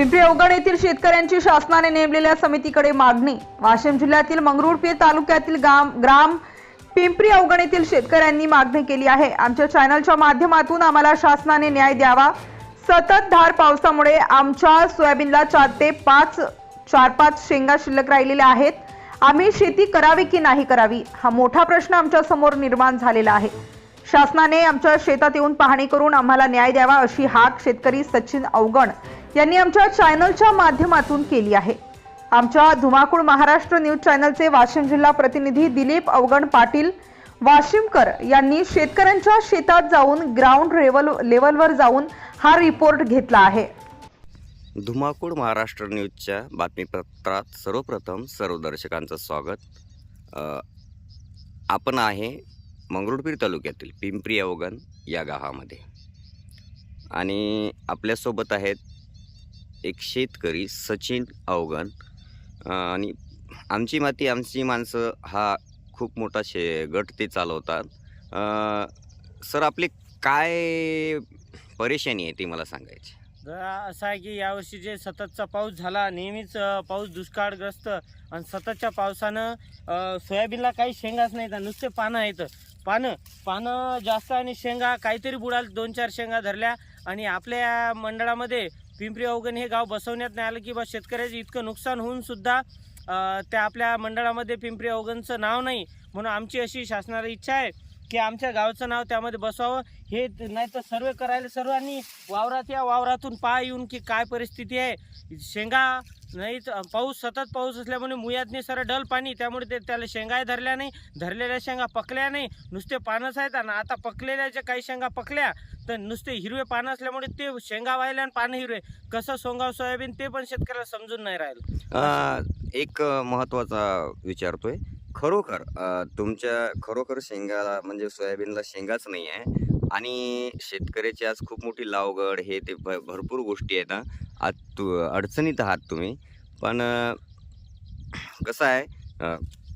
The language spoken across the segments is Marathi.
पिंपरी अवघड येथील शेतकऱ्यांची शासनाने नेमलेल्या समितीकडे मागणी. वाशिम जिल्ह्यातील मंगरुळपीर तालुक्यातील गाम ग्राम पिंपरी अवघड येथील शेतकऱ्यांनी मागणी केली आहे. आमच्या चॅनलच्या माध्यमातून आम्हाला शासनाने न्याय द्यावा. सततधार पावसामुळे आमच्या सोयाबीनला चार ते पाच चार पाच शेंगा शिल्लक राहिलेल्या आहेत. आम्ही शेती करावी की नाही करावी? हा मोठा प्रश्न आमच्यासमोर निर्माण झालेला आहे. शासनाने आमच्या शेतात येऊन पाहणी करून आम्हाला न्याय द्यावा अशी हाक शेतकरी सचिन अवगण यांनी आमच्या चॅनलच्या माध्यमातून केली आहे. आमच्या धुमाकूळ महाराष्ट्र न्यूज चॅनलचे वाशिम जिल्हा प्रतिनिधी दिलीप अवगण पाटील वाशिमकर यांनी शेतकऱ्यांच्या शेतात जाऊन ग्राउंड लेवल लेवलवर जाऊन हा रिपोर्ट घेतला आहे. धुमाकूळ महाराष्ट्र न्यूजच्या बातमीपत्रात सर्वप्रथम सर्व दर्शकांचं स्वागत. आपण आहे मंगरुळपीर तालुक्यातील पिंपरी अवगण या गावामध्ये. आणि आपल्यासोबत आहेत एक शेतकरी सचिन अवगण. आणि आमची माती आमची माणसं हा खूप मोठा शे गट ते चालवतात. सर आपले काय परेशानी आहे ती मला सांगायची? असं आहे की यावर्षी जे सततचा पाऊस झाला नेहमीच पाऊस दुष्काळग्रस्त आणि सततच्या पावसानं सोयाबीनला काही शेंगाच नाही तर नुसते पानं आहेत. पानं पानं जास्त आणि शेंगा काहीतरी बुडाल दोन चार शेंगा धरल्या आणि आपल्या मंडळामध्ये पिंपरी अवगण हे गाव बसवण्यात नाही आलं की बा शेतकऱ्याचं इतकं नुकसान होऊन सुद्धा त्या आपल्या मंडळामध्ये पिंपरी अवगणचं नाव नाही. म्हणून आमची अशी शासनाला इच्छा आहे की आमच्या गावचं नाव त्यामध्ये बसवावं. हे नाही तर सर्वे करायला सर्वांनी वावरात या वावरातून पहा येऊन की काय परिस्थिती आहे. शेंगा नाही तर पाऊस सतत पाऊस असल्यामुळे मुयातनी सर डल पाणी. त्यामुळे ते त्याला शेंगाही धरल्या नाही धरलेल्या शेंगा पकल्या नाही. नुसते पानच आहेत आणि आता पकलेल्या ज्या काही शेंगा पकल्या तर नुसते हिरवे पानं असल्यामुळे ते शेंगा व्हायला आणि पानं हिरवे. कसं सोंगाव सोयाबीन ते पण शेतकऱ्याला समजून नाही राहिलं. एक महत्त्वाचा विचारतोय. खरोखर तुमच्या खरोखर शेंगाला म्हणजे सोयाबीनला शेंगाच नाही आहे आणि शेतकऱ्याची आज खूप मोठी लावगड हे ते भ- भरपूर गोष्टी आहेत ना आज तू अडचणीत आहात तुम्ही. पण कसं आहे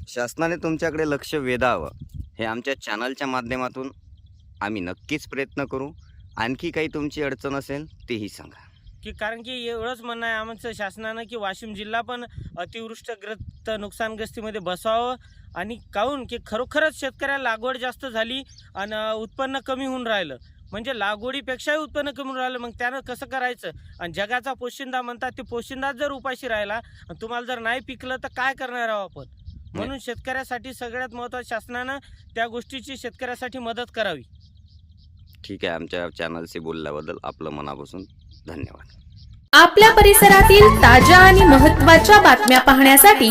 शासनाने तुमच्याकडे लक्ष वेधावं हे आमच्या चॅनलच्या माध्यमातून आम्ही नक्कीच प्रयत्न करू. आणखी काही तुमची अडचण असेल तेही सांगा. की कारण की एवढंच म्हणणं आहे आमचं शासनानं की वाशिम जिल्हा पण अतिवृष्टग्रस्त नुकसानग्रस्तीमध्ये बसावं. आणि काहून की खरोखरच शेतकऱ्याला लागवड जास्त झाली आणि उत्पन्न कमी होऊन राहिलं. म्हणजे लागवडीपेक्षाही उत्पन्न कमी होऊन राहिलं. मग त्यानं कसं करायचं? आणि जगाचा पोशिंदा म्हणतात ते पोशिंदाच जर उपाशी राहिला आणि तुम्हाला जर नाही पिकलं तर काय करणार आहोत आपण? म्हणून शेतकऱ्यासाठी सगळ्यात महत्त्वाचं शासनानं त्या गोष्टीची शेतकऱ्यासाठी मदत करावी. ठीक आहे. आमच्या चॅनलशी बोलल्याबद्दल आपलं मनापासून धन्यवाद. आपल्या परिसरातील ताज्या आणि महत्त्वाच्या बातम्या पाहण्यासाठी